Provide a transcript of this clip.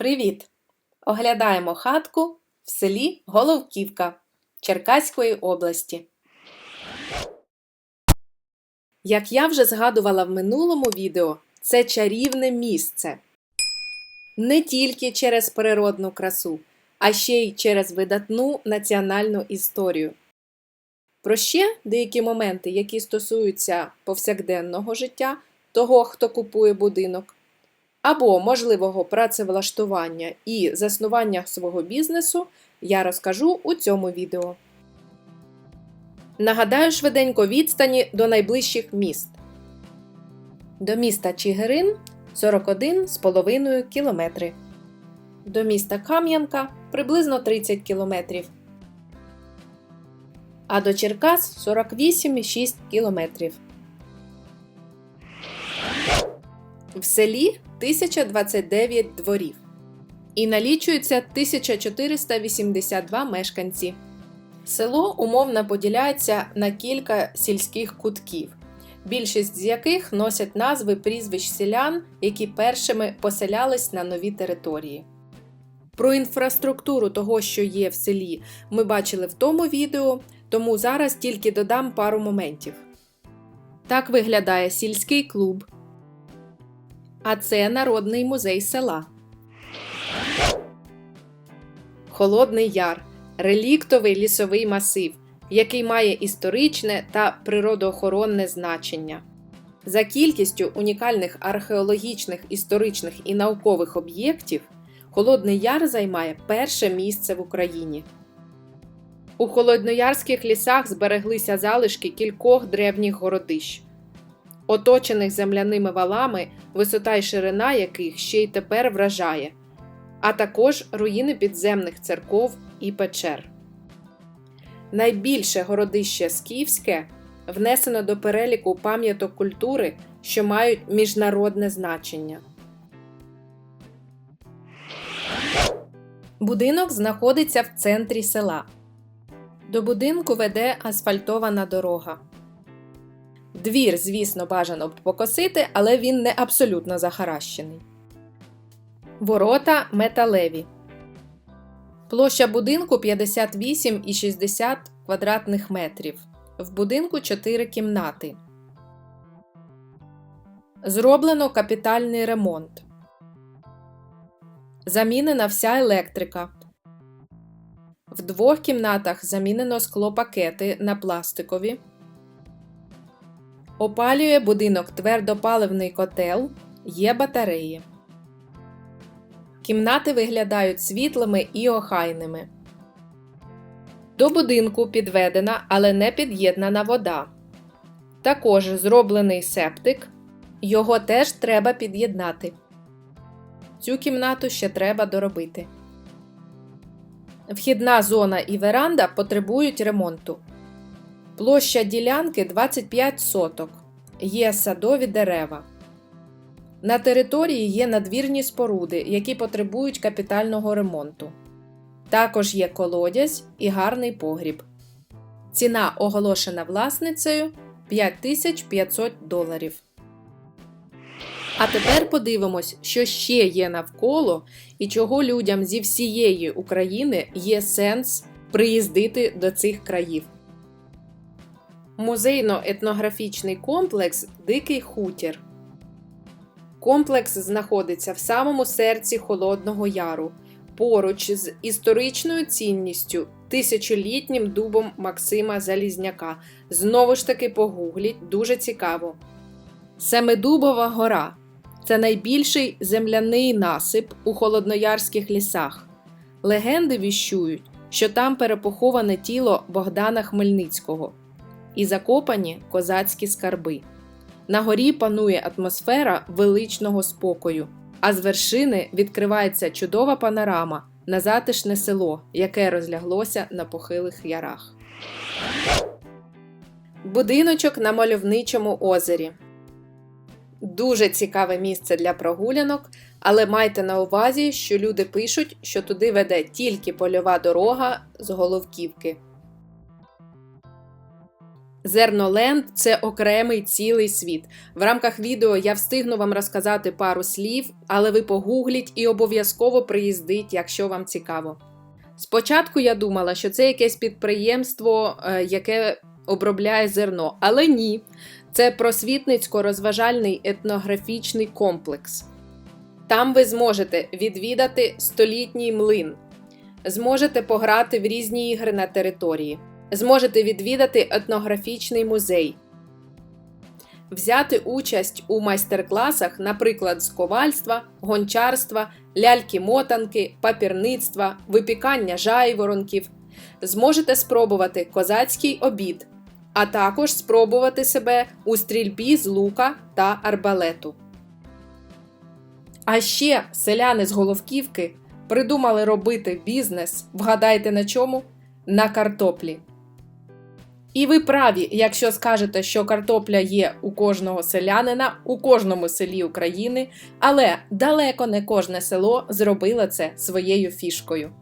Привіт! Оглядаємо хатку в селі Головківка Черкаської області. Як я вже згадувала в минулому відео, це чарівне місце. Не тільки через природну красу, а ще й через видатну національну історію. Про ще деякі моменти, які стосуються повсякденного життя того, хто купує будинок, або можливого працевлаштування і заснування свого бізнесу, я розкажу у цьому відео. Нагадаю швиденько відстані до найближчих міст. До міста Чигирин 41,5 км. До міста Кам'янка приблизно 30 км. А до Черкас 48,6 км. В селі 1029 дворів і налічується 1482 мешканці. Село умовно поділяється на кілька сільських кутків, більшість з яких носять назви прізвищ селян, які першими поселялись на нові території. Про інфраструктуру того, що є в селі, ми бачили в тому відео, тому зараз тільки додам пару моментів. Так виглядає сільський клуб. А це Народний музей села. Холодний Яр реліктовий лісовий масив, який має історичне та природоохоронне значення. За кількістю унікальних археологічних, історичних і наукових об'єктів Холодний Яр займає перше місце в Україні. У холодноярських лісах збереглися залишки кількох древніх городищ оточених земляними валами, висота й ширина яких ще й тепер вражає, а також руїни підземних церков і печер. Найбільше городище Скіфське внесено до переліку пам'яток культури, що мають міжнародне значення. Будинок знаходиться в центрі села. До будинку веде асфальтована дорога. Двір, звісно, бажано б покосити, але він не абсолютно захаращений. Ворота металеві. Площа будинку 58,60 квадратних метрів. В будинку 4 кімнати. Зроблено капітальний ремонт. Замінена вся електрика. В двох кімнатах замінено склопакети на пластикові. Опалює будинок твердопаливний котел, є батареї. Кімнати виглядають світлими і охайними. До будинку підведена, але не під'єднана вода. Також зроблений септик. Його теж треба під'єднати. Цю кімнату ще треба доробити. Вхідна зона і веранда потребують ремонту. Площа ділянки 25 соток. Є садові дерева. На території є надвірні споруди, які потребують капітального ремонту. Також є колодязь і гарний погріб. Ціна оголошена власницею 5500 доларів. А тепер подивимось, що ще є навколо і чого людям зі всієї України є сенс приїздити до цих країв. Музейно-етнографічний комплекс Дикий Хутір. Комплекс знаходиться в самому серці Холодного Яру, поруч з історичною цінністю, тисячолітнім дубом Максима Залізняка. Знову ж таки погугліть, дуже цікаво. Семидубова гора це найбільший земляний насип у холодноярських лісах. Легенди віщують, що там перепоховане тіло Богдана Хмельницького і закопані козацькі скарби. На горі панує атмосфера величного спокою, а з вершини відкривається чудова панорама на затишне село, яке розляглося на похилих ярах. Будиночок на мальовничому озері. Дуже цікаве місце для прогулянок, але майте на увазі, що люди пишуть, що туди веде тільки польова дорога з головківки. Зерноленд це окремий цілий світ. В рамках відео я встигну вам розказати пару слів, але ви погугліть і обов'язково приїздіть, якщо вам цікаво. Спочатку я думала, що це якесь підприємство, е, яке обробляє зерно, але ні, це просвітницько-розважальний етнографічний комплекс. Там ви зможете відвідати столітній млин, зможете пограти в різні ігри на території, зможете відвідати етнографічний музей, взяти участь у майстер-класах, наприклад, з ковальства, гончарства, ляльки-мотанки, папірництва, випікання жайворонків. Зможете спробувати козацький обід, а також спробувати себе у стрільбі з лука та арбалету. А ще селяни з Головківки придумали робити бізнес, вгадайте на чому? На картоплі. І ви праві, якщо скажете, що картопля є у кожного селянина, у кожному селі України, але далеко не кожне село зробило це своєю фішкою.